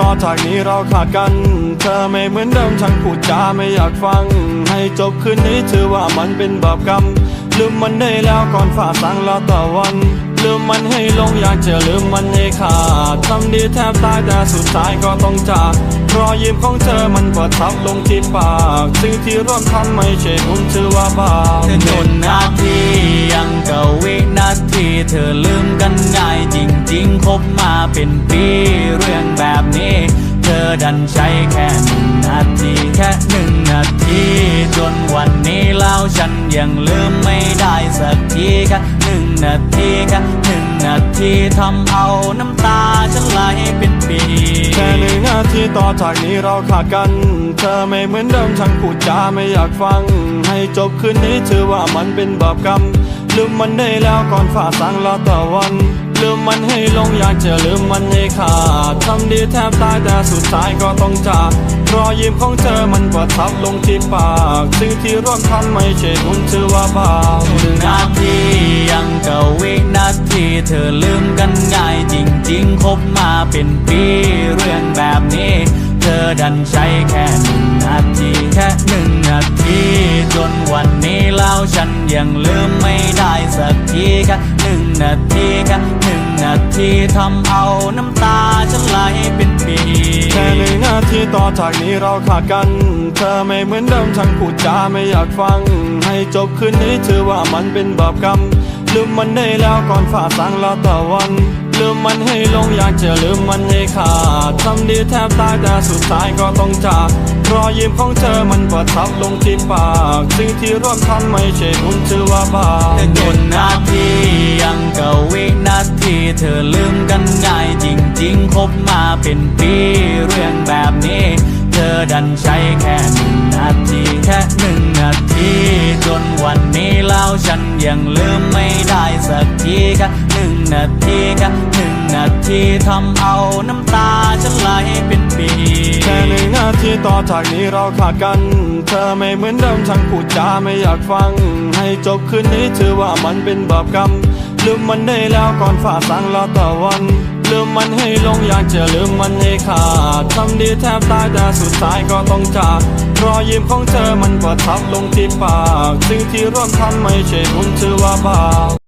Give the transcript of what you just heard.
ต่อจากนี้เราขาดกัน เธอไม่เหมือนเดิมฉันพูดจาไม่อยากฟัง ให้จบคืนนี้ถือว่ามันเป็นบาปกรรม ลืมมันได้แล้วก่อนฝ่าสังแล้วต่อวัน ลืมมันให้ลงอยากจะลืมมันให้ขาดทำดีแทบตายแต่สุดท้ายก็ต้องจากรอยยิ้มของเธอมันประทับลงที่ปากสิ่งที่ร่วมทำไม่ใช่บุญถือว่าบาปเธอหนึ่งนาทียังกับวิน ทีเธอลืมกันง่ายจริงๆ คบมาเป็นปีเรื่องแบบนี้ เธอดันใช้แค่หนึ่งนาทีแค่หนึ่งนาทีจนวันนี้แล้วฉันยังลืมไม่ได้สักทีแค่หนึ่งนาทีแค่หนึ่งนาทีทำเอาน้ำตาฉันไหลเป็นปีแค่หนึ่งนาทีต่อจากนี้เราขาดกัน เธอไม่เหมือนเดิมฉันพูดจาไม่อยากฟัง ให้จบคืนนี้ถือว่ามันเป็นบาปกรรม ลืมมันได้แล้วก่อนฝ่าสังล้วต่อวัน ลืมมันให้ลงอยากจะลืมมันให้ขาดทำดีแทบตายแต่สุดท้ายก็ต้องจากรอยยิ้มของเธอมันประทับลงที่ปากสิ่งที่ร่วมทำไม่ใช่บุญถือว่าบาปหนึ่งนาทียังเกับวินาทีเธอลืมกันง่ายจริงๆคบมาเป็นปีเรื่องแบบนี้ เธอดันใช้แค่หนึ่งนาทีแค่หนึ่งนาทีจนวันนี้แล้วฉันยังลืม สักทีแค่หนึ่งนาทีแค่หนึ่งนาทีทำเอาน้ำตาฉันไหลเป็นปีแค่หนึ่งนาทีต่อจากนี้เราขาดกัน เธอไม่เหมือนเดิมฉันพูดจาไม่อยากฟัง ให้จบคืนนี้ถือว่ามันเป็นบาปกรรมลืมมันได้แล้วก่อนฝ่าสังแล้วต่วัน ลืมมันให้ลงอยากจะลืมมันให้ขาดทำดีแทบตายแต่สุดท้ายก็ต้องจากรอยยิ้มของเธอมันประทับลงที่ปากสิ่งที่ร่วมทำไม่ใช่บุญถือว่าบาปแค่หนึ่งนาทียังกับวินาทีเธอลืมกันง่ายจริงๆคบมาเป็นปีเรื่องแบบนี้ เธอดันใช้แค่หนึ่งนาทีแค่หนึ่งนาที ทีแค่หนึ่งนาทีทำเอาน้ำตาฉันไหลเป็นปี แค่หนึ่งนาทีต่อจากนี้เราขาดกัน เธอไม่เหมือนเดิมฉันพูดจาไม่อยากฟัง ให้จบคืนนี้ถือว่ามันเป็นบาปกรรม ลืมมันได้แล้วก่อนฝ่าสังล้วต่อวันลืมมันให้ลงอยากจะลืมมันให้ขาดทำดีแทบตายแต่สุดท้ายก็ต้องจากรอยยิ้มของเธอมันประทับลงที่ปาก สิ่งที่ร่วมทำไม่ใช่บุญถือว่าบาป